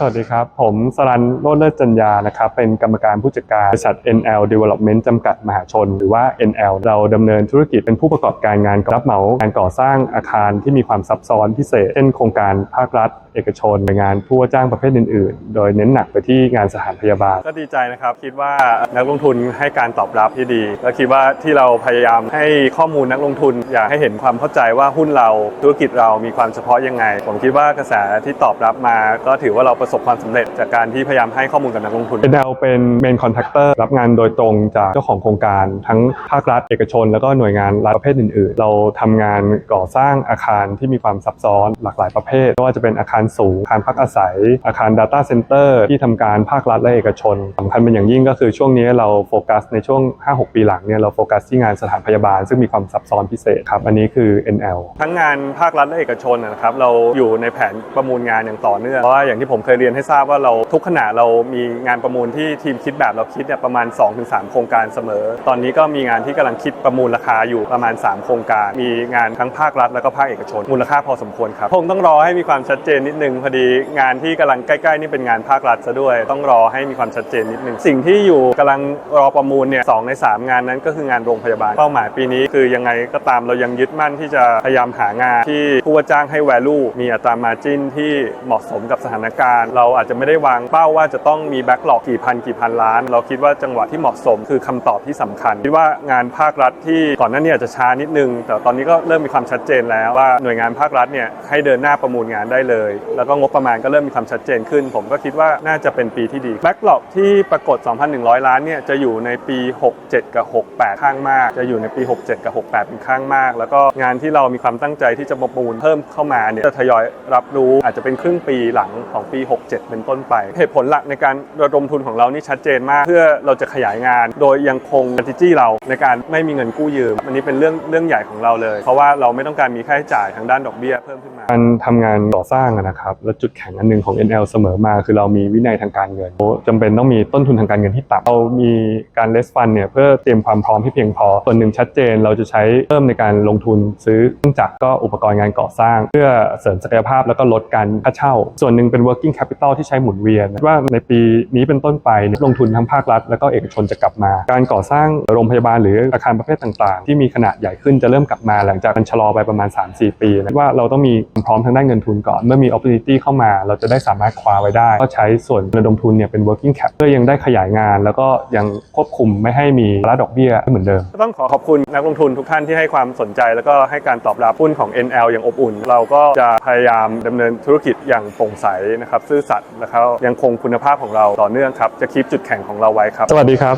สวัสดีครับ ผมสรันโรจน์เลิศจัญญานะครับ เป็นกรรมการผู้จัดการบริษัท NL Development จำกัดมหาชน หรือว่า NL เราดำเนินธุรกิจเป็นผู้ประกอบการงานรับเหมางานก่อสร้างอาคารที่มีความซับซ้อนพิเศษ เช่นโครงการภาครัฐ เอกชนหน่วยงานผู้ว่าจ้างประเภทอื่น ๆ โดยเน้นหนักไปที่งานสถานพยาบาล ก็ดีใจนะครับ คิดว่านักลงทุนให้การตอบรับที่ดี และคิดว่าที่เราพยายามให้ข้อมูลนักลงทุน อยากให้เห็นความเข้าใจว่าหุ้นเราธุรกิจเรามีความเฉพาะยังไง ผมคิดว่ากระแสที่ตอบรับมาก็ถือว่าเราประสบความสำเร็จจากการที่พยายามให้ข้อมูลกับนักลงทุน NL เป็นเมนคอนแทคเตอร์รับงานโดยตรงจากเจ้าของโครงการ ทั้งภาครัฐเอกชน แล้วก็หน่วยงานรัฐประเภทอื่น ๆ เราทำงานก่อสร้างอาคารที่มีความซับซ้อนหลากหลายประเภทไม่ว่าจะเป็นอาคารสูงอาคารพักอาศัย อาคาร Data Center ที่ทำการภาครัฐและเอกชนสำคัญเป็นอย่างยิ่งก็คือช่วงนี้เราโฟกัสในช่วง 5-6 ปีหลังเนี่ยเราโฟกัสที่งานสถานพยาบาล ซึ่งมีความซับซ้อนพิเศษครับอันนี้คือ NL ทั้งงานภาครัฐและเอกชนนะครับเราอยู่ในแผนประมูลงานอย่างต่อเนื่องเพราะว่าอย่างที่ผมเคยเรียนให้ทราบว่าเราทุกขณะเรามีงานประมูลที่ทีมคิดแบบเราคิดเนี่ยประมาณ 2-3 โครงการเสมอ ตอนนี้ก็มีงานที่กำลังคิดประมูลราคาอยู่ประมาณ 3 โครงการ มีงานทั้งภาครัฐแล้วก็ภาคเอกชน มูลค่าพอสมควรครับคงต้องรอให้มีความชัดเจนนิดนึงพอดีงานที่กำลังใกล้ๆนี่เป็นงานภาครัฐซะด้วย ต้องรอให้มีความชัดเจนนิดนึงสิ่งที่อยู่กำลังรอประมูลเนี่ยสองใน 3 งานนั้นก็คืองานโรงพยาบาลเป้าหมายปีนี้ คือยังไงก็ตามเรายังยึดมั่นที่จะพยายามหางานที่ผู้ว่าจ้างให้ value มีอัตรา margin ที่เหมาะสมกับสถานการณ์เราอาจจะไม่ได้วางเป้าว่าจะต้องมี backlog กี่พันกี่พันล้าน เราคิดว่าจังหวะที่เหมาะสมคือคำตอบที่สำคัญคิดว่างานภาครัฐที่ก่อนหน้านี้อาจจะช้านิดนึง แต่ตอนนี้ก็เริ่มมีความชัดเจนแล้วว่าหน่วยงานภาครัฐเนี่ยให้เดินหน้าประมูลงานได้เลย แล้วก็งบประมาณก็เริ่มมีความชัดเจนขึ้น ผมก็คิดว่าน่าจะเป็นปีที่ดี backlog ที่ปรากฏ 2,100 ล้านเนี่ยจะอยู่ในปี 67 กับ 68 ข้างมาก จะอยู่ในปี 67 กับ 68 เป็นข้างมาก แล้วก็งานที่เรามีความตั้งใจที่จะประมูลเพิ่มเข้ามาเนี่ยจะทยอยรับรู้อาจจะเป็นครึ่งปีหลังของปี67 เป็นต้นไป เหตุผลหลักในการระดมทุนของเรานี่ชัดเจนมาก เพื่อเราจะขยายงาน โดยยังคง strategy เราในการไม่มีเงินกู้ยืม อันนี้เป็นเรื่องเรื่องใหญ่ของเราเลย เพราะว่าเราไม่ต้องการมีค่าใช้จ่ายทางด้านดอกเบี้ยเพิ่มขึ้นมา การทำงานก่อสร้างนะครับ และจุดแข็งอันหนึ่งของ NL เสมอมา คือเรามีวินัยทางการเงินจำเป็นต้องมีต้นทุนทางการเงินที่ต่ำเรามีการเลสฟันเนี่ยเพื่อเตรียมความพร้อมที่เพียงพอ ส่วนหนึ่งชัดเจนเราจะใช้เพิ่มในการลงทุนซื้อเครื่องจักรก็อุปกรณ์งานก่อสร้าง เพื่อเสริมศักยภาพแล้วก็ลดการค่าเช่า ส่วนหนึ่งเป็น working capital ที่ใช้หมุนเวียน ว่าในปีนี้เป็นต้นไปเนี่ยลงทุนทั้งภาครัฐ แล้วก็เอกชนจะกลับมา การก่อสร้างโรงพยาบาลหรืออาคารประเภทต่างๆ ที่มีขนาดใหญ่ขึ้นจะเริ่มกลับมาหลังจากมันชะลอไปประมาณ 3-4 ปีนะว่าเราต้องมีความพร้อมทางด้านเงินทุนก่อนเมื่อมี opportunity เข้ามา เราจะได้สามารถคว้าไว้ได้ ก็ใช้ส่วนระดมทุนเนี่ยเป็น working cap เพื่อยังได้ขยายงาน แล้วก็ยังควบคุมไม่ให้มีระดอกเบี้ยเหมือนเดิมต้องขอขอบคุณนักลงทุนทุกท่านที่ให้ความสนใจ แล้วก็ให้การตอบรับหุ้นของ NL อย่างอบอุ่น เราก็จะพยายามดำเนินธุรกิจอย่างโปร่งใสนะครับซื่อสัตย์แล้วก็ยังคงคุณภาพของเราต่อเนื่องครับจะคีปจุดแข็งของเราไว้ครับ สวัสดีครับ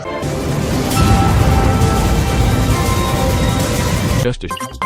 Justice.